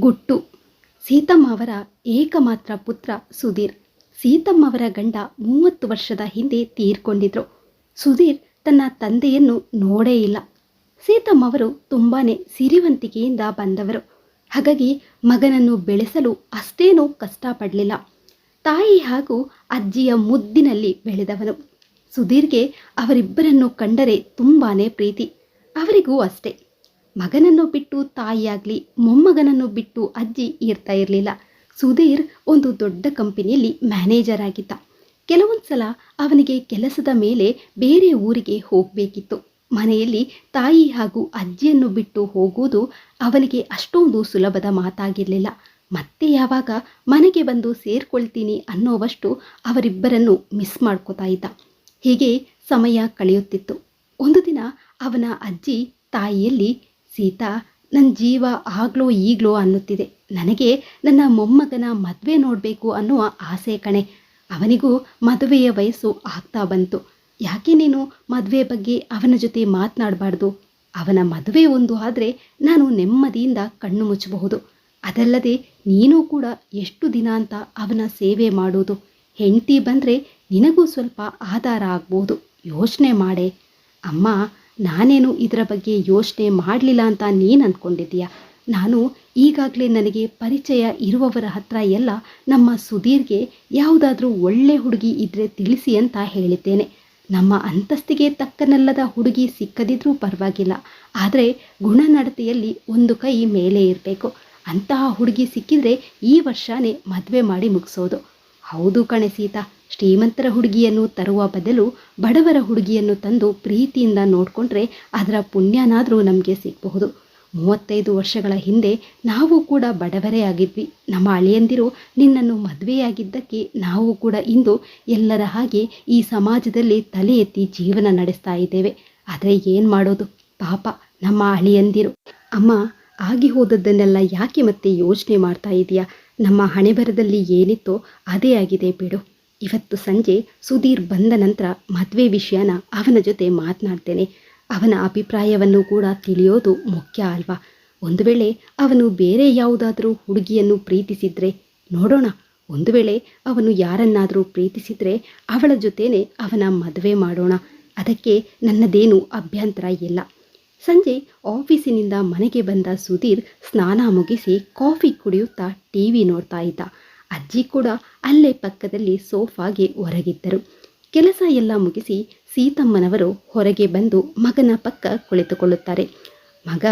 ಗುಟ್ಟು. ಸೀತಮ್ಮ ಅವರ ಏಕಮಾತ್ರ ಪುತ್ರ ಸುಧೀರ್. ಸೀತಮ್ಮ ಅವರ ಗಂಡ ಮೂವತ್ತು ವರ್ಷದ ಹಿಂದೆ ತೀರ್ಕೊಂಡಿದ್ರು. ಸುಧೀರ್ ತನ್ನ ತಂದೆಯನ್ನು ನೋಡೇ ಇಲ್ಲ. ಸೀತಮ್ಮ ಅವರು ತುಂಬಾನೇ ಸಿರಿವಂತಿಕೆಯಿಂದ ಬಂದವರು. ಹಾಗಾಗಿ ಮಗನನ್ನು ಬೆಳೆಸಲು ಅಷ್ಟೇನೂ ಕಷ್ಟಪಡಲಿಲ್ಲ. ತಾಯಿ ಹಾಗೂ ಅಜ್ಜಿಯ ಮುದ್ದಿನಲ್ಲಿ ಬೆಳೆದವನು. ಸುಧೀರ್ಗೆ ಅವರಿಬ್ಬರನ್ನು ಕಂಡರೆ ತುಂಬಾನೇ ಪ್ರೀತಿ. ಅವರಿಗೂ ಅಷ್ಟೇ. ಮಗನನ್ನು ಬಿಟ್ಟು ತಾಯಿಯಾಗಲಿ, ಮೊಮ್ಮಗನನ್ನು ಬಿಟ್ಟು ಅಜ್ಜಿ ಇರ್ತಾ ಇರಲಿಲ್ಲ. ಸುಧೀರ್ ಒಂದು ದೊಡ್ಡ ಕಂಪನಿಯಲ್ಲಿ ಮ್ಯಾನೇಜರ್ ಆಗಿದ್ದ. ಕೆಲವೊಂದು ಸಲ ಅವನಿಗೆ ಕೆಲಸದ ಮೇಲೆ ಬೇರೆ ಊರಿಗೆ ಹೋಗಬೇಕಿತ್ತು. ಮನೆಯಲ್ಲಿ ತಾಯಿ ಹಾಗೂ ಅಜ್ಜಿಯನ್ನು ಬಿಟ್ಟು ಹೋಗುವುದು ಅವನಿಗೆ ಅಷ್ಟೊಂದು ಸುಲಭದ ಮಾತಾಗಿರಲಿಲ್ಲ. ಮತ್ತೆ ಯಾವಾಗ ಮನೆಗೆ ಬಂದು ಸೇರ್ಕೊಳ್ತೀನಿ ಅನ್ನೋವಷ್ಟು ಅವರಿಬ್ಬರನ್ನು ಮಿಸ್ ಮಾಡ್ಕೋತಾ ಇದ್ದ. ಹೀಗೆ ಸಮಯ ಕಳೆಯುತ್ತಿತ್ತು. ಒಂದು ದಿನ ಅವನ ಅಜ್ಜಿ ತಾಯಿಯಲ್ಲಿ ಸೀತಾ ನನ್ನ ಜೀವ ಆಗ್ಲೋ ಈಗಲೋ ಅನ್ನುತ್ತಿದೆ. ನನಗೆ ನನ್ನ ಮೊಮ್ಮಗನ ಮದುವೆ ನೋಡಬೇಕು ಅನ್ನುವ ಆಸೆ ಕಣೆ. ಅವನಿಗೂ ಮದುವೆಯ ವಯಸ್ಸು ಆಗ್ತಾ ಬಂತು. ಯಾಕೆ ನೀನು ಮದುವೆ ಬಗ್ಗೆ ಅವನ ಜೊತೆ ಮಾತನಾಡಬಾರ್ದು? ಅವನ ಮದುವೆ ಒಂದು ಆದರೆ ನಾನು ನೆಮ್ಮದಿಯಿಂದ ಕಣ್ಣು ಮುಚ್ಚಬಹುದು. ಅದಲ್ಲದೆ ನೀನು ಕೂಡ ಎಷ್ಟು ದಿನ ಅಂತ ಅವನ ಸೇವೆ ಮಾಡೋದು. ಹೆಂಡತಿ ಬಂದರೆ ನಿನಗೂ ಸ್ವಲ್ಪ ಆಧಾರ ಆಗ್ಬೋದು. ಯೋಚನೆ ಮಾಡೆ. ಅಮ್ಮ ನಾನೇನು ಇದರ ಬಗ್ಗೆ ಯೋಚನೆ ಮಾಡಲಿಲ್ಲ ಅಂತ ನೀನು ಅಂದ್ಕೊಂಡಿದ್ದೀಯ ನಾನು ಈಗಾಗಲೇ ನನಗೆ ಪರಿಚಯ ಇರುವವರ ಹತ್ರ ಎಲ್ಲ ನಮ್ಮ ಸುಧೀರ್ಗೆ ಯಾವುದಾದ್ರೂ ಒಳ್ಳೆ ಹುಡುಗಿ ಇದ್ರೆ ತಿಳಿಸಿ ಅಂತ ಹೇಳಿದ್ದೇನೆ. ನಮ್ಮ ಅಂತಸ್ತಿಗೆ ತಕ್ಕನಲ್ಲದ ಹುಡುಗಿ ಸಿಕ್ಕದಿದ್ರೂ ಪರವಾಗಿಲ್ಲ. ಆದರೆ ಗುಣನಡತೆಯಲ್ಲಿ ಒಂದು ಕೈ ಮೇಲೆ ಇರಬೇಕು. ಅಂತಹ ಹುಡುಗಿ ಸಿಕ್ಕಿದ್ರೆ ಈ ವರ್ಷನೇ ಮದುವೆ ಮಾಡಿ ಮುಗಿಸೋದು. ಹೌದು ಕಣೆ ಸೀತಾ, ಶ್ರೀಮಂತರ ಹುಡುಗಿಯನ್ನು ತರುವ ಬದಲು ಬಡವರ ಹುಡುಗಿಯನ್ನು ತಂದು ಪ್ರೀತಿಯಿಂದ ನೋಡಿಕೊಂಡ್ರೆ ಅದರ ಪುಣ್ಯನಾದರೂ ನಮಗೆ ಸಿಗಬಹುದು. ಮೂವತ್ತೈದು ವರ್ಷಗಳ ಹಿಂದೆ ನಾವು ಕೂಡ ಬಡವರೇ ಆಗಿದ್ವಿ. ನಮ್ಮ ಅಳಿಯಂದಿರು ನಿನ್ನನ್ನು ಮದುವೆಯಾಗಿದ್ದಕ್ಕೆ ನಾವು ಕೂಡ ಇಂದು ಎಲ್ಲರ ಹಾಗೆ ಈ ಸಮಾಜದಲ್ಲಿ ತಲೆ ಎತ್ತಿ ಜೀವನ ನಡೆಸ್ತಾ ಇದ್ದೇವೆ. ಆದರೆ ಏನು ಮಾಡೋದು? ಪಾಪ ನಮ್ಮ ಅಳಿಯಂದಿರು. ಅಮ್ಮ, ಆಗಿ ಹೋದದ್ದನ್ನೆಲ್ಲ ಯಾಕೆ ಮತ್ತೆ ಯೋಚನೆ ಮಾಡ್ತಾ ಇದೆಯಾ? ನಮ್ಮ ಹಣೆಬರದಲ್ಲಿ ಏನಿತ್ತೋ ಅದೇ ಆಗಿದೆ ಬಿಡು. ಇವತ್ತು ಸಂಜೆ ಸುಧೀರ್ ಬಂದ ನಂತರ ಮದುವೆ ವಿಷಯನ ಅವನ ಜೊತೆ ಮಾತನಾಡ್ತೇನೆ. ಅವನ ಅಭಿಪ್ರಾಯವನ್ನು ಕೂಡ ತಿಳಿಯೋದು ಮುಖ್ಯ ಅಲ್ವಾ? ಒಂದು ವೇಳೆ ಅವನು ಬೇರೆ ಯಾವುದಾದರೂ ಹುಡುಗಿಯನ್ನು ಪ್ರೀತಿಸಿದ್ರೆ, ನೋಡೋಣ. ಒಂದು ವೇಳೆ ಅವನು ಯಾರನ್ನಾದರೂ ಪ್ರೀತಿಸಿದ್ರೆ ಅವಳ ಜೊತೆನೆ ಅವನ ಮದುವೆ ಮಾಡೋಣ. ಅದಕ್ಕೆ ನನ್ನದೇನು ಅಭ್ಯಂತರ ಇಲ್ಲ. ಸಂಜೆ ಆಫೀಸಿನಿಂದ ಮನೆಗೆ ಬಂದ ಸುಧೀರ್ ಸ್ನಾನ ಮುಗಿಸಿ ಕಾಫಿ ಕುಡಿಯುತ್ತಾ ಟಿ ವಿ ನೋಡ್ತಾ ಇದ್ದ. ಅಜ್ಜಿ ಕೂಡ ಅಲ್ಲೇ ಪಕ್ಕದಲ್ಲಿ ಸೋಫಾಗೆ ಹೊರಗಿದ್ದರು. ಕೆಲಸ ಎಲ್ಲ ಮುಗಿಸಿ ಸೀತಮ್ಮನವರು ಹೊರಗೆ ಬಂದು ಮಗನ ಪಕ್ಕ ಕುಳಿತುಕೊಳ್ಳುತ್ತಾರೆ. ಮಗ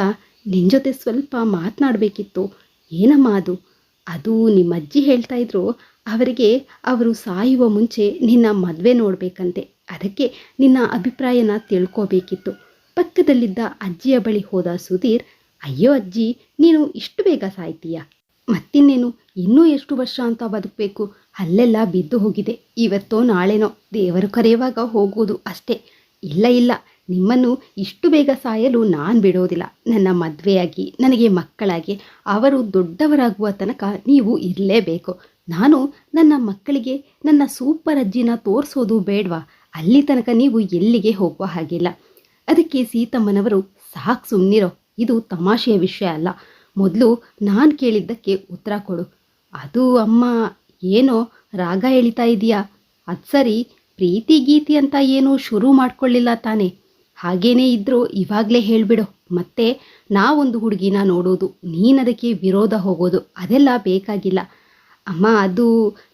ನಿನ್ನ ಜೊತೆ ಸ್ವಲ್ಪ ಮಾತನಾಡಬೇಕಿತ್ತು. ಏನಮ್ಮ ಅದು? ಅದು ನಿಮ್ಮ ಅಜ್ಜಿ ಹೇಳ್ತಾ ಇದ್ರು, ಅವರಿಗೆ ಅವರು ಸಾಯುವ ಮುಂಚೆ ನಿನ್ನ ಮದುವೆ ನೋಡಬೇಕಂತೆ. ಅದಕ್ಕೆ ನಿನ್ನ ಅಭಿಪ್ರಾಯನ ತಿಳ್ಕೋಬೇಕಿತ್ತು. ಪಕ್ಕದಲ್ಲಿದ್ದ ಅಜ್ಜಿಯ ಬಳಿ ಹೋದ ಸುಧೀರ್, ಅಯ್ಯೋ ಅಜ್ಜಿ, ನೀನು ಇಷ್ಟು ಬೇಗ ಸಾಯ್ತೀಯ? ಮತ್ತಿನ್ನೇನು? ಇನ್ನೂ ಎಷ್ಟು ವರ್ಷ ಅಂತ ಬದುಕಬೇಕು? ಅಲ್ಲೆಲ್ಲ ಬಿದ್ದು ಹೋಗಿದೆ. ಇವತ್ತೋ ನಾಳೆನೋ. ದೇವರು ಕರೆಯುವಾಗ ಹೋಗುವುದು ಅಷ್ಟೇ. ಇಲ್ಲ ಇಲ್ಲ. ನಿಮ್ಮನ್ನು ಇಷ್ಟು ಬೇಗ ಸಾಯಲು ನಾನು ಬಿಡೋದಿಲ್ಲ. ನನ್ನ ಮದುವೆಯಾಗಿ, ನನಗೆ ಮಕ್ಕಳಾಗಿ, ಅವರು ದೊಡ್ಡವರಾಗುವ ತನಕ ನೀವು ಇರಲೇಬೇಕು. ನಾನು ನನ್ನ ಮಕ್ಕಳಿಗೆ, ನನ್ನ ಸೂಪರ್ ಅಜ್ಜಿನ ತೋರಿಸೋದು ಬೇಡವಾ? ಅಲ್ಲಿ ತನಕ ನೀವು ಎಲ್ಲಿಗೆ ಹೋಗುವ ಹಾಗಿಲ್ಲ. ಅದಕ್ಕೆ ಸೀತಮ್ಮನವರು, ಸಾಕು ಸುಮ್ಮನಿರೋ ಇದು ತಮಾಷೆಯ ವಿಷಯ ಅಲ್ಲ. ಮೊದಲು ನಾನು ಕೇಳಿದ್ದಕ್ಕೆ ಉತ್ತರ ಕೊಡು. ಅದು ಅಮ್ಮ, ಏನೋ ರಾಗ ಎಳಿತಾ ಇದೆಯಾ? ಅದು ಸರಿ, ಪ್ರೀತಿ ಗೀತಿ ಅಂತ ಏನೂ ಶುರು ಮಾಡ್ಕೊಳ್ಳಿಲ್ಲ ತಾನೇ. ಹಾಗೇನೇ ಇದ್ದರೂ ಇವಾಗಲೇ ಹೇಳಿಬಿಡು. ಮತ್ತೆ ನಾವೊಂದು ಹುಡುಗಿನ ನೋಡೋದು ನೀನದಕ್ಕೆ ವಿರೋಧ ಹೋಗೋದು, ಅದೆಲ್ಲ ಬೇಕಾಗಿಲ್ಲ. ಅಮ್ಮ, ಅದು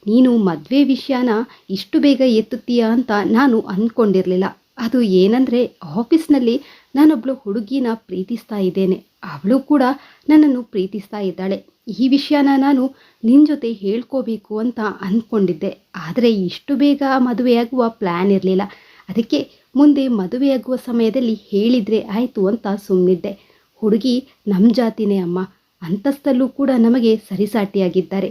ನೀನು ಮದುವೆ ವಿಷಯನ ಇಷ್ಟು ಬೇಗ ಎತ್ತುತ್ತೀಯಾ ಅಂತ ನಾನು ಅಂದ್ಕೊಂಡಿರಲಿಲ್ಲ. ಅದು ಏನಂದರೆ ಆಫೀಸ್ನಲ್ಲಿ ನಾನೊಬ್ಳು ಹುಡುಗಿನ ಪ್ರೀತಿಸ್ತಾ ಇದ್ದೇನೆ. ಅವಳು ಕೂಡ ನನ್ನನ್ನು ಪ್ರೀತಿಸ್ತಾ ಇದ್ದಾಳೆ. ಈ ವಿಷಯನ ನಾನು ನಿನ್ನ ಜೊತೆ ಹೇಳ್ಕೋಬೇಕು ಅಂತ ಅಂದ್ಕೊಂಡಿದ್ದೆ ಆದರೆ ಇಷ್ಟು ಬೇಗ ಮದುವೆಯಾಗುವ ಪ್ಲ್ಯಾನ್ ಇರಲಿಲ್ಲ. ಅದಕ್ಕೆ ಮುಂದೆ ಮದುವೆಯಾಗುವ ಸಮಯದಲ್ಲಿ ಹೇಳಿದರೆ ಆಯಿತು ಅಂತ ಸುಮ್ಮನಿದ್ದೆ ಹುಡುಗಿ ನಮ್ಮ ಜಾತಿನೇ ಅಮ್ಮ. ಅಂತಸ್ತಲ್ಲೂ ಕೂಡ ನಮಗೆ ಸರಿಸಾಟಿಯಾಗಿದ್ದಾರೆ.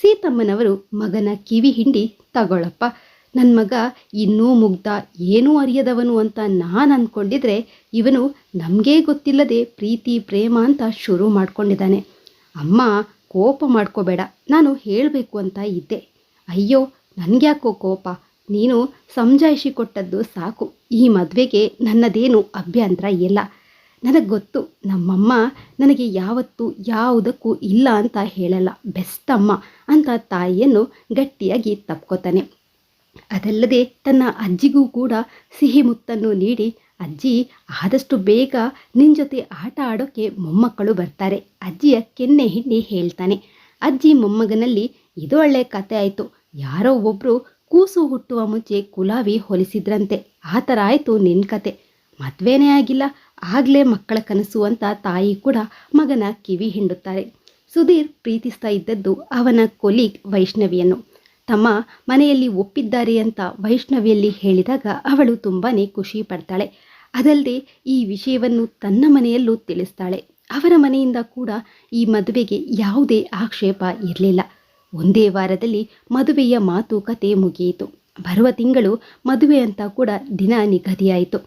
ಸೀತಮ್ಮನವರು ಮಗನ ಕಿವಿ ಹಿಂಡಿ ತಗೊಳಪ್ಪ. ನನ್ನ ಮಗ ಇನ್ನೂ ಮುಗ್ಧ ಏನೂ ಅರಿಯದವನು ಅಂತ ನಾನು ಅಂದ್ಕೊಂಡಿದ್ರೆ ಇವನು ನಮಗೇ ಗೊತ್ತಿಲ್ಲದೆ ಪ್ರೀತಿ, ಪ್ರೇಮ ಅಂತ ಶುರು ಮಾಡ್ಕೊಂಡಿದ್ದಾನೆ. ಅಮ್ಮ, ಕೋಪ ಮಾಡ್ಕೋಬೇಡ, ನಾನು ಹೇಳಬೇಕು ಅಂತ ಇದ್ದೆ. ಅಯ್ಯೋ, ನನಗ್ಯಾಕೋ ಕೋಪ? ನೀನು ಸಮಜಾಯಿಷಿ ಕೊಟ್ಟದ್ದು ಸಾಕು. ಈ ಮದುವೆಗೆ ನನ್ನದೇನು ಅಭ್ಯಂತರ ಇಲ್ಲ. ನನಗೆ ಗೊತ್ತು, ನಮ್ಮಮ್ಮ ನನಗೆ ಯಾವತ್ತೂ ಯಾವುದಕ್ಕೂ ಇಲ್ಲ ಅಂತ ಹೇಳಲ್ಲ. ಬೆಸ್ಟ್ ಅಂತ ತಾಯಿಯನ್ನು ಗಟ್ಟಿಯಾಗಿ ತಪ್ಕೋತಾನೆ. ಅದಲ್ಲದೆ ತನ್ನ ಅಜ್ಜಿಗೂ ಕೂಡ ಸಿಹಿ ಮುತ್ತನ್ನು ನೀಡಿ, ಅಜ್ಜಿ, ಆದಷ್ಟು ಬೇಗ ನಿನ್ನ ಜೊತೆ ಆಟ ಆಡೋಕ್ಕೆ ಮೊಮ್ಮಕ್ಕಳು ಬರ್ತಾರೆ. ಅಜ್ಜಿಯ ಕೆನ್ನೆ ಹಿಂಡಿ ಹೇಳ್ತಾನೆ. ಅಜ್ಜಿ ಮೊಮ್ಮಗನಲ್ಲಿ ಇದು ಒಳ್ಳೆ ಕತೆ ಆಯಿತು. ಯಾರೋ ಒಬ್ಬರು ಕೂಸು ಹುಟ್ಟುವ ಮುಂಚೆ ಕುಲಾವಿ ಹೊಲಿಸಿದ್ರಂತೆ. ಆ ಥರ ಆಯಿತು ನಿನ್ನ ಕತೆ. ಮದುವೆನೇ ಆಗಿಲ್ಲ. ಆಗಲೇ ಮಕ್ಕಳ ಕನಸು ಅಂತ ತಾಯಿ ಕೂಡ ಮಗನ ಕಿವಿ ಹಿಂಡುತ್ತಾರೆ. ಸುಧೀರ್ ಪ್ರೀತಿಸ್ತಾ ಇದ್ದದ್ದು ಅವನ ಕೊಲೀಗ್ ವೈಷ್ಣವಿಯನ್ನು. ತಮ್ಮ ಮನೆಯಲ್ಲಿ ಒಪ್ಪಿದ್ದಾರೆ ಅಂತ ವೈಷ್ಣವಿಯಲ್ಲಿ ಹೇಳಿದಾಗ ಅವಳು ತುಂಬಾ ಖುಷಿ ಪಡ್ತಾಳೆ. ಅದಲ್ಲದೆ ಈ ವಿಷಯವನ್ನು ತನ್ನ ಮನೆಯಲ್ಲೂ ತಿಳಿಸ್ತಾಳೆ. ಅವರ ಮನೆಯಿಂದ ಕೂಡ ಈ ಮದುವೆಗೆ ಯಾವುದೇ ಆಕ್ಷೇಪ ಇರಲಿಲ್ಲ. ಒಂದೇ ವಾರದಲ್ಲಿ ಮದುವೆಯ ಮಾತುಕತೆ ಮುಗಿಯಿತು. ಬರುವ ತಿಂಗಳು ಮದುವೆ ಅಂತ ಕೂಡ ದಿನ ನಿಗದಿಯಾಯಿತು.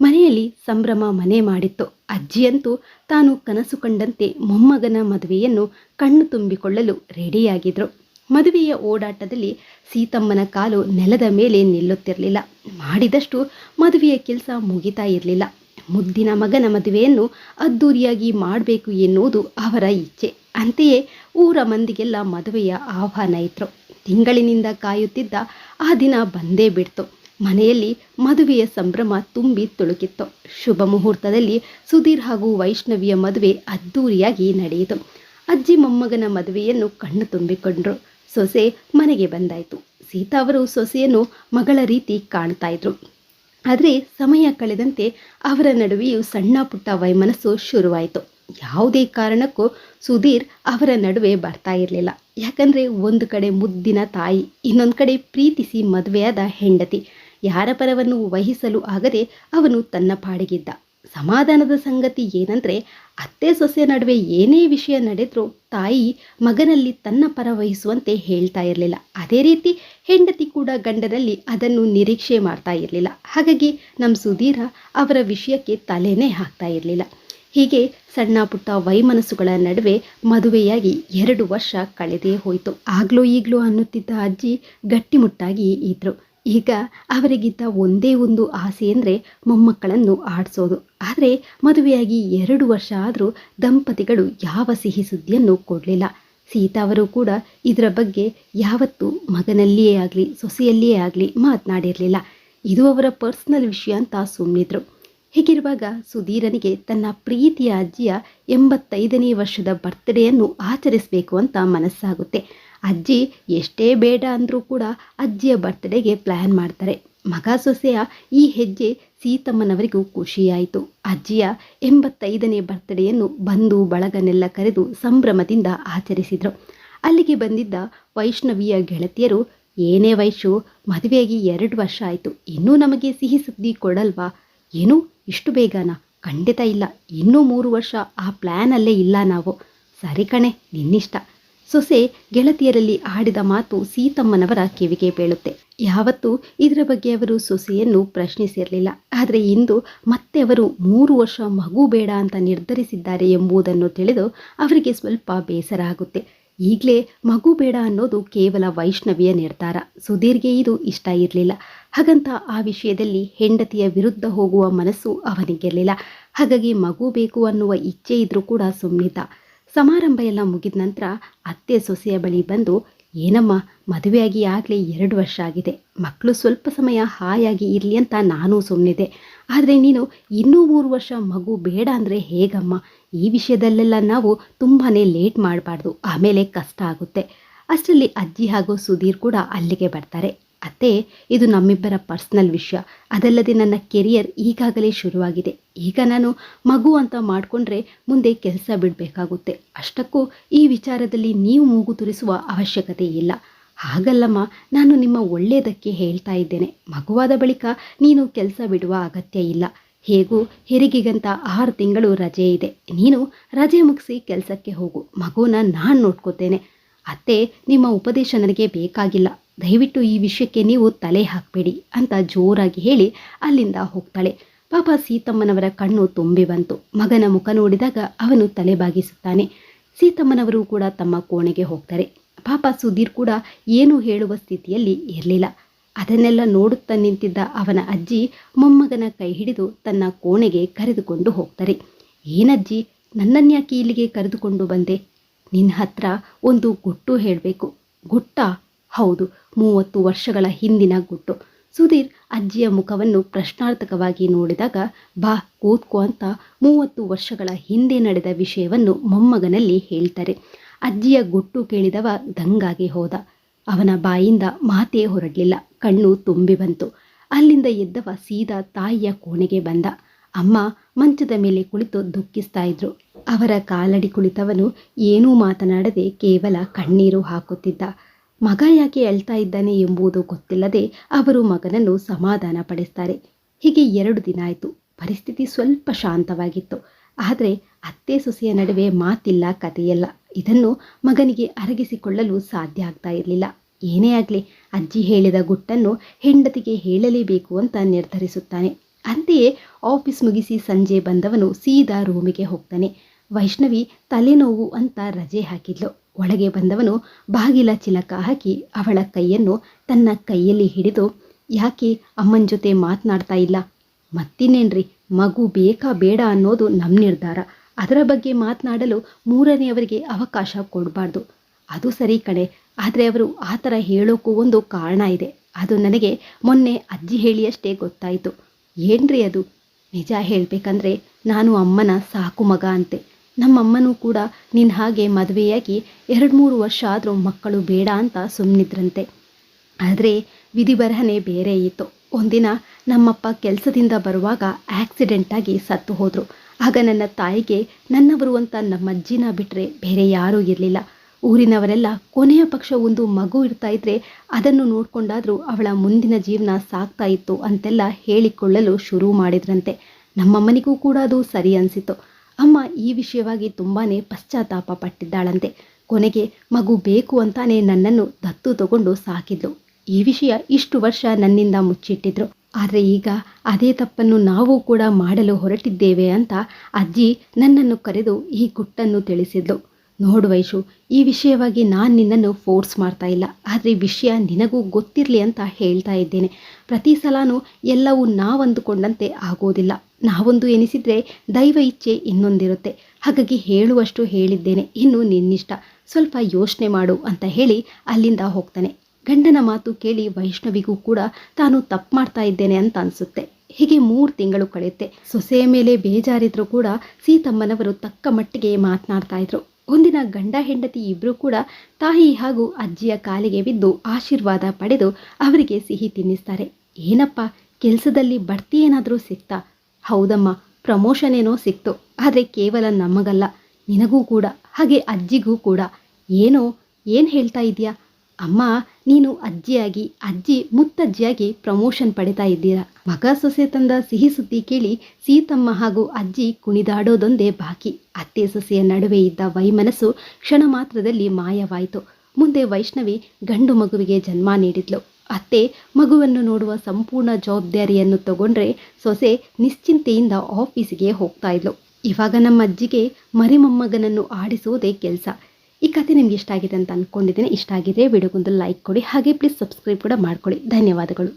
ಮನೆಯಲ್ಲಿ ಸಂಭ್ರಮ ಮನೆ ಮಾಡಿತ್ತು. ಅಜ್ಜಿಯಂತೂ ತಾನು ಕನಸು ಕಂಡಂತೆ ಮೊಮ್ಮಗನ ಮದುವೆಯನ್ನು ಕಣ್ಣು ತುಂಬಿಕೊಳ್ಳಲು ರೆಡಿಯಾಗಿದ್ರು. ಮದುವೆಯ ಓಡಾಟದಲ್ಲಿ ಸೀತಮ್ಮನ ಕಾಲು ನೆಲದ ಮೇಲೆ ನಿಲ್ಲುತ್ತಿರಲಿಲ್ಲ. ಮಾಡಿದಷ್ಟು ಮದುವೆಯ ಕೆಲಸ ಮುಗಿತಾ ಇರಲಿಲ್ಲ. ಮುದ್ದಿನ ಮಗನ ಮದುವೆಯನ್ನು ಅದ್ದೂರಿಯಾಗಿ ಮಾಡಬೇಕು ಎನ್ನುವುದು ಅವರ ಇಚ್ಛೆ. ಅಂತೆಯೇ ಊರ ಮಂದಿಗೆಲ್ಲ ಮದುವೆಯ ಆಹ್ವಾನ ಇತ್ತು. ತಿಂಗಳಿನಿಂದ ಕಾಯುತ್ತಿದ್ದ ಆ ದಿನ ಬಂದೇ ಬಿಡ್ತು. ಮನೆಯಲ್ಲಿ ಮದುವೆಯ ಸಂಭ್ರಮ ತುಂಬಿ ತುಳುಕಿತ್ತು. ಶುಭ ಮುಹೂರ್ತದಲ್ಲಿ ಸುಧೀರ್ ಹಾಗೂ ವೈಷ್ಣವಿಯ ಮದುವೆ ಅದ್ದೂರಿಯಾಗಿ ನಡೆಯಿತು. ಅಜ್ಜಿ ಮೊಮ್ಮಗನ ಮದುವೆಯನ್ನು ಕಣ್ಣು ತುಂಬಿಕೊಂಡ್ರು. ಸೊಸೆ ಮನೆಗೆ ಬಂದಾಯಿತು. ಸೀತಾ ಅವರು ಸೊಸೆಯನ್ನು ಮಗಳ ರೀತಿ ಕಾಣ್ತಾ ಇದ್ರು. ಆದರೆ ಸಮಯ ಕಳೆದಂತೆ ಅವರ ನಡುವೆಯೂ ಸಣ್ಣ ಪುಟ್ಟ ವೈಮನಸ್ಸು ಶುರುವಾಯಿತು. ಯಾವುದೇ ಕಾರಣಕ್ಕೂ ಸುಧೀರ್ ಅವರ ನಡುವೆ ಬರ್ತಾ ಇರಲಿಲ್ಲ. ಯಾಕಂದರೆ ಒಂದು ಕಡೆ ಮುದ್ದಿನ ತಾಯಿ, ಇನ್ನೊಂದು ಕಡೆ ಪ್ರೀತಿಸಿ ಮದುವೆಯಾದ ಹೆಂಡತಿ. ಯಾರ ಪರವನ್ನು ವಹಿಸಲು ಆಗದೆ ಅವನು ತನ್ನ ಪಾಡಿಗಿದ್ದ. ಸಮಾಧಾನದ ಸಂಗತಿ ಏನಂದರೆ, ಅತ್ತೆ ಸೊಸೆ ನಡುವೆ ಏನೇ ವಿಷಯ ನಡೆದರೂ ತಾಯಿ ಮಗನಲ್ಲಿ ತನ್ನ ಪರ ವಹಿಸುವಂತೆ ಹೇಳ್ತಾ ಇರಲಿಲ್ಲ. ಅದೇ ರೀತಿ ಹೆಂಡತಿ ಕೂಡ ಗಂಡನಲ್ಲಿ ಅದನ್ನು ನಿರೀಕ್ಷೆ ಮಾಡ್ತಾ ಇರಲಿಲ್ಲ. ಹಾಗಾಗಿ ನಮ್ಮ ಸುಧೀರ ಅವರ ವಿಷಯಕ್ಕೆ ತಲೆನೇ ಹಾಕ್ತಾ ಇರಲಿಲ್ಲ. ಹೀಗೆ ಸಣ್ಣ ಪುಟ್ಟ ವೈಮನಸ್ಸುಗಳ ನಡುವೆ ಮದುವೆಯಾಗಿ ಎರಡು ವರ್ಷ ಕಳೆದೇ ಹೋಯಿತು. ಆಗ್ಲೋ ಈಗಲೂ ಅನ್ನುತ್ತಿದ್ದ ಅಜ್ಜಿ ಗಟ್ಟಿಮುಟ್ಟಾಗಿ ಇದ್ರು. ಈಗ ಅವರಿಗಿದ್ದ ಒಂದೇ ಒಂದು ಆಸೆ ಅಂದರೆ ಮೊಮ್ಮಕ್ಕಳನ್ನು ಆಡಿಸೋದು. ಆದರೆ ಮದುವೆಯಾಗಿ ಎರಡು ವರ್ಷ ಆದರೂ ದಂಪತಿಗಳು ಯಾವ ಸಿಹಿ ಸುದ್ದಿಯನ್ನು ಕೊಡಲಿಲ್ಲ. ಸೀತಾ ಅವರು ಕೂಡ ಇದರ ಬಗ್ಗೆ ಯಾವತ್ತೂ ಮಗನಲ್ಲಿಯೇ ಆಗಲಿ, ಸೊಸೆಯಲ್ಲಿಯೇ ಆಗಲಿ ಮಾತನಾಡಿರಲಿಲ್ಲ. ಇದು ಅವರ ಪರ್ಸ್ನಲ್ ವಿಷಯ ಅಂತ ಸುಮ್ಮನಿದ್ರು ಹೀಗಿರುವಾಗ ಸುಧೀರನಿಗೆ ತನ್ನ ಪ್ರೀತಿಯ ಅಜ್ಜಿಯ ಎಂಬತ್ತೈದನೇ ವರ್ಷದ ಬರ್ತ್ಡೇಯನ್ನು ಆಚರಿಸಬೇಕು ಅಂತ ಮನಸ್ಸಾಗುತ್ತೆ. ಅಜ್ಜಿ ಎಷ್ಟೇ ಬೇಡ ಅಂದರೂ ಕೂಡ ಅಜ್ಜಿಯ ಬರ್ತ್ಡೇಗೆ ಪ್ಲ್ಯಾನ್ ಮಾಡ್ತಾರೆ. ಮಗ ಸೊಸೆಯ ಈ ಹೆಜ್ಜೆ ಸೀತಮ್ಮನವರಿಗೂ ಖುಷಿಯಾಯಿತು. ಅಜ್ಜಿಯ ಎಂಬತ್ತೈದನೇ ಬರ್ತ್ಡೇಯನ್ನು ಬಂಧು ಬಳಗನೆಲ್ಲ ಕರೆದು ಸಂಭ್ರಮದಿಂದ ಆಚರಿಸಿದರು. ಅಲ್ಲಿಗೆ ಬಂದಿದ್ದ ವೈಷ್ಣವಿಯ ಗೆಳತಿಯರು, ಏನೇ ವಯಸ್ಸು ಮದುವೆಯಾಗಿ ಎರಡು ವರ್ಷ ಆಯಿತು. ಇನ್ನೂ ನಮಗೆ ಸಿಹಿ ಸುದ್ದಿ ಕೊಡಲ್ವಾ? ಏನು? ಇಷ್ಟು ಬೇಗನಾ? ಖಂಡಿತ ಇಲ್ಲ. ಇನ್ನೂ ಮೂರು ವರ್ಷ. ಆ ಪ್ಲ್ಯಾನಲ್ಲೇ ಇಲ್ಲ ನಾವು. ಸರಿ ಕಣೆ, ನಿನ್ನಿಷ್ಟ. ಸೊಸೆ ಗೆಳತಿಯರಲ್ಲಿ ಆಡಿದ ಮಾತು ಸೀತಮ್ಮನವರ ಕಿವಿಗೆ ಬೀಳುತ್ತೆ. ಯಾವತ್ತೂ ಇದರ ಬಗ್ಗೆ ಅವರು ಸೊಸೆಯನ್ನು ಪ್ರಶ್ನಿಸಿರಲಿಲ್ಲ. ಆದರೆ ಇಂದು ಮತ್ತೆ ಅವರು ಮೂರು ವರ್ಷ ಮಗು ಬೇಡ ಅಂತ ನಿರ್ಧರಿಸಿದ್ದಾರೆ ಎಂಬುದನ್ನು ತಿಳಿದು ಅವರಿಗೆ ಸ್ವಲ್ಪ ಬೇಸರ ಆಗುತ್ತೆ. ಈಗಲೇ ಮಗು ಬೇಡ ಅನ್ನೋದು ಕೇವಲ ವೈಷ್ಣವಿಯ ನಿರ್ಧಾರ. ಸುಧೀರ್ಗೆ ಇದು ಇಷ್ಟ ಇರಲಿಲ್ಲ. ಹಾಗಂತ ಆ ವಿಷಯದಲ್ಲಿ ಹೆಂಡತಿಯ ವಿರುದ್ಧ ಹೋಗುವ ಮನಸ್ಸು ಅವನಿಗಿರಲಿಲ್ಲ. ಹಾಗಾಗಿ ಮಗು ಬೇಕು ಅನ್ನುವ ಇಚ್ಛೆ ಇದ್ದರೂ ಕೂಡ ಸುಮ್ಮನಿದ್ದ ಸಮಾರಂಭ ಎಲ್ಲ ಮುಗಿದ ನಂತರ ಅತ್ತೆ ಸೊಸೆಯ ಬಳಿ ಬಂದು, ಏನಮ್ಮ, ಮದುವೆಯಾಗಿ ಆಗಲೇ ಎರಡು ವರ್ಷ ಆಗಿದೆ. ಮಕ್ಕಳು ಸ್ವಲ್ಪ ಸಮಯ ಹಾಯಾಗಿ ಇರಲಿ ಅಂತ ನಾನು ಸುಮ್ಮನಿದೆ ಆದರೆ ನೀನು ಇನ್ನೂ ಮೂರು ವರ್ಷ ಮಗು ಬೇಡ ಅಂದರೆ ಹೇಗಮ್ಮ? ಈ ವಿಷಯದಲ್ಲೆಲ್ಲ ನಾವು ತುಂಬಾ ಲೇಟ್ ಮಾಡಬಾರ್ದು. ಆಮೇಲೆ ಕಷ್ಟ ಆಗುತ್ತೆ. ಅಷ್ಟರಲ್ಲಿ ಅಜ್ಜಿ ಹಾಗೂ ಸುಧೀರ್ ಕೂಡ ಅಲ್ಲಿಗೆ ಬರ್ತಾರೆ. ಅತ್ತೆ, ಇದು ನಮ್ಮಿಬ್ಬರ ಪರ್ಸ್ನಲ್ ವಿಷಯ. ಅದಲ್ಲದೆ ನನ್ನ ಕೆರಿಯರ್ ಈಗಾಗಲೇ ಶುರುವಾಗಿದೆ. ಈಗ ನಾನು ಮಗು ಅಂತ ಮಾಡಿಕೊಂಡ್ರೆ ಮುಂದೆ ಕೆಲಸ ಬಿಡಬೇಕಾಗುತ್ತೆ. ಅಷ್ಟಕ್ಕೂ ಈ ವಿಚಾರದಲ್ಲಿ ನೀವು ಮೂಗು ತುರಿಸುವ ಅವಶ್ಯಕತೆ ಇಲ್ಲ. ಹಾಗಲ್ಲಮ್ಮ, ನಾನು ನಿಮ್ಮ ಒಳ್ಳೆಯದಕ್ಕೆ ಹೇಳ್ತಾ ಇದ್ದೇನೆ. ಮಗುವಾದ ಬಳಿಕ ನೀನು ಕೆಲಸ ಬಿಡುವ ಅಗತ್ಯ ಇಲ್ಲ. ಹೇಗೂ ಹೆರಿಗೆಗಂತ ಆರು ತಿಂಗಳು ರಜೆ ಇದೆ. ನೀನು ರಜೆ ಮುಗಿಸಿ ಕೆಲಸಕ್ಕೆ ಹೋಗು. ಮಗುನ ನಾನು ನೋಡ್ಕೋತೇನೆ. ಅತ್ತೆ, ನಿಮ್ಮ ಉಪದೇಶ ನನಗೆ ಬೇಕಾಗಿಲ್ಲ. ದಯವಿಟ್ಟು ಈ ವಿಷಯಕ್ಕೆ ನೀವು ತಲೆ ಹಾಕಬೇಡಿ ಅಂತ ಜೋರಾಗಿ ಹೇಳಿ ಅಲ್ಲಿಂದ ಹೋಗ್ತಾಳೆ. ಪಾಪ ಸೀತಮ್ಮನವರ ಕಣ್ಣು ತುಂಬಿ ಬಂತು. ಮಗನ ಮುಖ ನೋಡಿದಾಗ ಅವನು ತಲೆ ಬಾಗಿಸುತ್ತಾನೆ. ಸೀತಮ್ಮನವರು ಕೂಡ ತಮ್ಮ ಕೋಣೆಗೆ ಹೋಗ್ತಾರೆ. ಪಾಪ ಸುಧೀರ್ ಕೂಡ ಏನು ಹೇಳುವ ಸ್ಥಿತಿಯಲ್ಲಿ ಇರಲಿಲ್ಲ. ಅದನ್ನೆಲ್ಲ ನೋಡುತ್ತಾ ನಿಂತಿದ್ದ ಅವನ ಅಜ್ಜಿ ಮೊಮ್ಮಗನ ಕೈ ಹಿಡಿದು ತನ್ನ ಕೋಣೆಗೆ ಕರೆದುಕೊಂಡು ಹೋಗ್ತಾರೆ. ಏನಜ್ಜಿ ನನ್ನನ್ಯಾಕೆ ಇಲ್ಲಿಗೆ ಕರೆದುಕೊಂಡು ಬಂದೆ? ನಿನ್ನ ಹತ್ರ ಒಂದು ಗುಟ್ಟು ಹೇಳಬೇಕು. ಗುಟ್ಟ? ಹೌದು, ಮೂವತ್ತು ವರ್ಷಗಳ ಹಿಂದಿನ ಗುಟ್ಟು. ಸುಧೀರ್ ಅಜ್ಜಿಯ ಮುಖವನ್ನು ಪ್ರಶ್ನಾರ್ಥಕವಾಗಿ ನೋಡಿದಾಗ, ಬಾ ಕೂತ್ಕೋ ಅಂತ ಮೂವತ್ತು ವರ್ಷಗಳ ಹಿಂದೆ ನಡೆದ ವಿಷಯವನ್ನು ಮೊಮ್ಮಗನಲ್ಲಿ ಹೇಳ್ತಾರೆ. ಅಜ್ಜಿಯ ಗುಟ್ಟು ಕೇಳಿದವ ದಂಗಾಗಿ ಹೋದ. ಅವನ ಬಾಯಿಂದ ಮಾತೇ ಹೊರಡಲಿಲ್ಲ. ಕಣ್ಣು ತುಂಬಿ ಬಂತು. ಅಲ್ಲಿಂದ ಎದ್ದವ ಸೀದಾ ತಾಯಿಯ ಕೋಣೆಗೆ ಬಂದ. ಅಮ್ಮ ಮಂಚದ ಮೇಲೆ ಕುಳಿತು ದುಃಖಿಸ್ತಾ ಇದ್ರು. ಅವರ ಕಾಲಡಿ ಕುಳಿತವನು ಏನೂ ಮಾತನಾಡದೆ ಕೇವಲ ಕಣ್ಣೀರು ಹಾಕುತ್ತಿದ್ದ. ಮಗ ಯಾಕೆ ಅಳ್ತಾ ಇದ್ದಾನೆ ಎಂಬುದು ಗೊತ್ತಿಲ್ಲದೆ ಅವರು ಮಗನನ್ನು ಸಮಾಧಾನ ಪಡಿಸ್ತಾರೆ. ಹೀಗೆ ಎರಡು ದಿನ ಆಯಿತು. ಪರಿಸ್ಥಿತಿ ಸ್ವಲ್ಪ ಶಾಂತವಾಗಿತ್ತು. ಆದರೆ ಅತ್ತೆ ಸೊಸೆಯ ನಡುವೆ ಮಾತಿಲ್ಲ, ಕಥೆಯಲ್ಲ. ಇದನ್ನು ಮಗನಿಗೆ ಅರಗಿಸಿಕೊಳ್ಳಲು ಸಾಧ್ಯ ಆಗ್ತಾ ಇರಲಿಲ್ಲ. ಏನೇ ಆಗಲಿ, ಅಜ್ಜಿ ಹೇಳಿದ ಗುಟ್ಟನ್ನು ಹೆಂಡತಿಗೆ ಹೇಳಲೇಬೇಕು ಅಂತ ನಿರ್ಧರಿಸುತ್ತಾನೆ. ಅಂತೆಯೇ ಆಫೀಸ್ ಮುಗಿಸಿ ಸಂಜೆ ಬಂದವನು ಸೀದಾ ರೂಮಿಗೆ ಹೋಗ್ತಾನೆ. ವೈಷ್ಣವಿ ತಲೆನೋವು ಅಂತ ರಜೆ ಹಾಕಿದ್ಲು. ಒಳಗೆ ಬಂದವನು ಬಾಗಿಲ ಚಿಲಕ ಹಾಕಿ ಅವಳ ಕೈಯನ್ನು ತನ್ನ ಕೈಯಲ್ಲಿ ಹಿಡಿದು, ಯಾಕೆ ಅಮ್ಮನ ಜೊತೆ ಮಾತನಾಡ್ತಾ ಇಲ್ಲ? ಮತ್ತಿನ್ನೇನ್ರಿ? ಮಗು ಬೇಕಾ ಬೇಡ ಅನ್ನೋದು ನಮ್ಮ ನಿರ್ಧಾರ. ಅದರ ಬಗ್ಗೆ ಮಾತನಾಡಲು ಮೂರನೆಯವರಿಗೆ ಅವಕಾಶ ಕೊಡಬಾರ್ದು. ಅದು ಸರಿ ಕಣೆ, ಆದರೆ ಅವರು ಆ ಥರ ಹೇಳೋಕ್ಕೂ ಒಂದು ಕಾರಣ ಇದೆ. ಅದು ನನಗೆ ಮೊನ್ನೆ ಅಜ್ಜಿ ಹೇಳಿಯಷ್ಟೇ ಗೊತ್ತಾಯಿತು. ಏನ್ರಿ ಅದು? ನಿಜ ಹೇಳಬೇಕಂದ್ರೆ ನಾನು ಅಮ್ಮನ ಸಾಕು ಮಗ ಅಂತೆ. ನಮ್ಮಮ್ಮನೂ ಕೂಡ ನಿನ್ನ ಹಾಗೆ ಮದುವೆಯಾಗಿ ಎರಡು ಮೂರು ವರ್ಷ ಆದರೂ ಮಕ್ಕಳು ಬೇಡ ಅಂತ ಸುಮ್ಮನಿದ್ರಂತೆ ಆದರೆ ವಿಧಿ ಬರಹನೆ ಬೇರೆ ಇತ್ತು. ಒಂದಿನ ನಮ್ಮಪ್ಪ ಕೆಲಸದಿಂದ ಬರುವಾಗ ಆಕ್ಸಿಡೆಂಟಾಗಿ ಸತ್ತು ಹೋದರು. ಆಗ ನನ್ನ ತಾಯಿಗೆ ನನ್ನವರು ಅಂತ ನಮ್ಮಜ್ಜಿನ ಬಿಟ್ಟರೆ ಬೇರೆ ಯಾರೂ ಇರಲಿಲ್ಲ. ಊರಿನವರೆಲ್ಲ ಕೊನೆಯ ಪಕ್ಷ ಒಂದು ಮಗು ಇರ್ತಾ ಇದ್ರೆ ಅದನ್ನು ನೋಡ್ಕೊಂಡಾದ್ರೂ ಅವಳ ಮುಂದಿನ ಜೀವನ ಸಾಗ್ತಾ ಇತ್ತು ಅಂತೆಲ್ಲ ಹೇಳಿಕೊಳ್ಳಲು ಶುರು ಮಾಡಿದ್ರಂತೆ. ನಮ್ಮಮ್ಮನಿಗೂ ಕೂಡ ಅದು ಸರಿ ಅನಿಸಿತು ಅಮ್ಮ ಈ ವಿಷಯವಾಗಿ ತುಂಬಾ ಪಶ್ಚಾತ್ತಾಪ ಪಟ್ಟಿದ್ದಾಳಂತೆ. ಕೊನೆಗೆ ಮಗು ಬೇಕು ಅಂತಾನೆ ನನ್ನನ್ನು ದತ್ತು ತಗೊಂಡು ಸಾಕಿದ್ಲು. ಈ ವಿಷಯ ಇಷ್ಟು ವರ್ಷ ನನ್ನಿಂದ ಮುಚ್ಚಿಟ್ಟಿದ್ರು. ಆದರೆ ಈಗ ಅದೇ ತಪ್ಪನ್ನು ನಾವು ಕೂಡ ಮಾಡಲು ಹೊರಟಿದ್ದೇವೆ ಅಂತ ಅಜ್ಜಿ ನನ್ನನ್ನು ಕರೆದು ಈ ಗುಟ್ಟನ್ನು ತಿಳಿಸಿದ್ಲು. ನೋಡು ವೈಶು, ಈ ವಿಷಯವಾಗಿ ನಾನು ನಿನ್ನನ್ನು ಫೋರ್ಸ್ ಮಾಡ್ತಾ ಇಲ್ಲ. ಆದರೆ ವಿಷಯ ನಿನಗೂ ಗೊತ್ತಿರಲಿ ಅಂತ ಹೇಳ್ತಾ ಇದ್ದೇನೆ. ಪ್ರತಿ ಸಲನೂ ಎಲ್ಲವೂ ನಾವಂದುಕೊಂಡಂತೆ ಆಗೋದಿಲ್ಲ. ನಾವೊಂದು ಎನಿಸಿದರೆ ದೈವ ಇಚ್ಛೆ ಇನ್ನೊಂದಿರುತ್ತೆ. ಹಾಗಾಗಿ ಹೇಳುವಷ್ಟು ಹೇಳಿದ್ದೇನೆ. ಇನ್ನು ನಿನ್ನಿಷ್ಟ. ಸ್ವಲ್ಪ ಯೋಚನೆ ಮಾಡು ಅಂತ ಹೇಳಿ ಅಲ್ಲಿಂದ ಹೋಗ್ತಾನೆ. ಗಂಡನ ಮಾತು ಕೇಳಿ ವೈಷ್ಣವಿಗೂ ಕೂಡ ತಾನು ತಪ್ಪು ಮಾಡ್ತಾ ಇದ್ದೇನೆ ಅಂತ ಅನಿಸುತ್ತೆ. ಹೀಗೆ ಮೂರು ತಿಂಗಳು ಕಳೆಯುತ್ತೆ. ಸೊಸೆಯ ಮೇಲೆ ಬೇಜಾರಿದ್ರು ಕೂಡ ಸೀತಮ್ಮನವರು ತಕ್ಕ ಮಟ್ಟಿಗೆ ಮಾತನಾಡ್ತಾ ಇದ್ರು. ಒಂದಿನ ಗಂಡ ಹೆಂಡತಿ ಇಬ್ಬರೂ ಕೂಡ ತಾಯಿ ಹಾಗೂ ಅಜ್ಜಿಯ ಕಾಲಿಗೆ ಬಿದ್ದು ಆಶೀರ್ವಾದ ಪಡೆದು ಅವರಿಗೆ ಸಿಹಿ ತಿನ್ನಿಸ್ತಾರೆ. ಏನಪ್ಪ, ಕೆಲಸದಲ್ಲಿ ಬಡ್ತಿ ಏನಾದರೂ ಸಿಕ್ತಾ? ಹೌದಮ್ಮ ಪ್ರಮೋಷನ್ ಏನೋ ಸಿಕ್ತು. ಆದರೆ ಕೇವಲ ನಮಗಲ್ಲ, ನಿನಗೂ ಕೂಡ, ಹಾಗೆ ಅಜ್ಜಿಗೂ ಕೂಡ. ಏನೋ, ಏನು ಹೇಳ್ತಾ ಇದೆಯಾ ಅಮ್ಮ, ನೀನು ಅಜ್ಜಿಯಾಗಿ, ಅಜ್ಜಿ ಮುತ್ತಜ್ಜಿಯಾಗಿ ಪ್ರಮೋಷನ್ ಪಡಿತಾ ಇದ್ದೀರಾ? ಮಗ ಸೊಸೆ ತಂದ ಸಿಹಿ ಸುದ್ದಿ ಕೇಳಿ ಸೀತಮ್ಮ ಹಾಗೂ ಅಜ್ಜಿ ಕುಣಿದಾಡೋದೊಂದೇ ಬಾಕಿ. ಅತ್ತೆ ಸೊಸೆಯ ನಡುವೆ ಇದ್ದ ವೈಮನಸ್ಸು ಕ್ಷಣ ಮಾತ್ರದಲ್ಲಿ ಮಾಯವಾಯಿತು. ಮುಂದೆ ವೈಷ್ಣವಿ ಗಂಡು ಮಗುವಿಗೆ ಜನ್ಮ ನೀಡಿದ್ಲು. ಅತ್ತೆ ಮಗುವನ್ನು ನೋಡುವ ಸಂಪೂರ್ಣ ಜವಾಬ್ದಾರಿಯನ್ನು ತಗೊಂಡ್ರೆ ಸೊಸೆ ನಿಶ್ಚಿಂತೆಯಿಂದ ಆಫೀಸಿಗೆ ಹೋಗ್ತಾ ಇದ್ಲು. ಇವಾಗ ನಮ್ಮ ಅಜ್ಜಿಗೆ ಮರಿಮೊಮ್ಮಗನನ್ನು ಆಡಿಸುವುದೇ ಕೆಲಸ. ಈ ಕತೆ ನಿಮ್ಗೆ ಇಷ್ಟ ಆಗಿದೆ ಅಂತ ಅಂದ್ಕೊಂಡಿದ್ದೀನಿ ಇಷ್ಟ ಆಗಿದೆ ವಿಡಿಯೋಗೊಂದು ಲೈಕ್ ಕೊಡಿ. ಹಾಗೆ ಪ್ಲೀಸ್ ಸಬ್ಸ್ಕ್ರೈಬ್ ಕೂಡ ಮಾಡ್ಕೊಳ್ಳಿ. ಧನ್ಯವಾದಗಳು.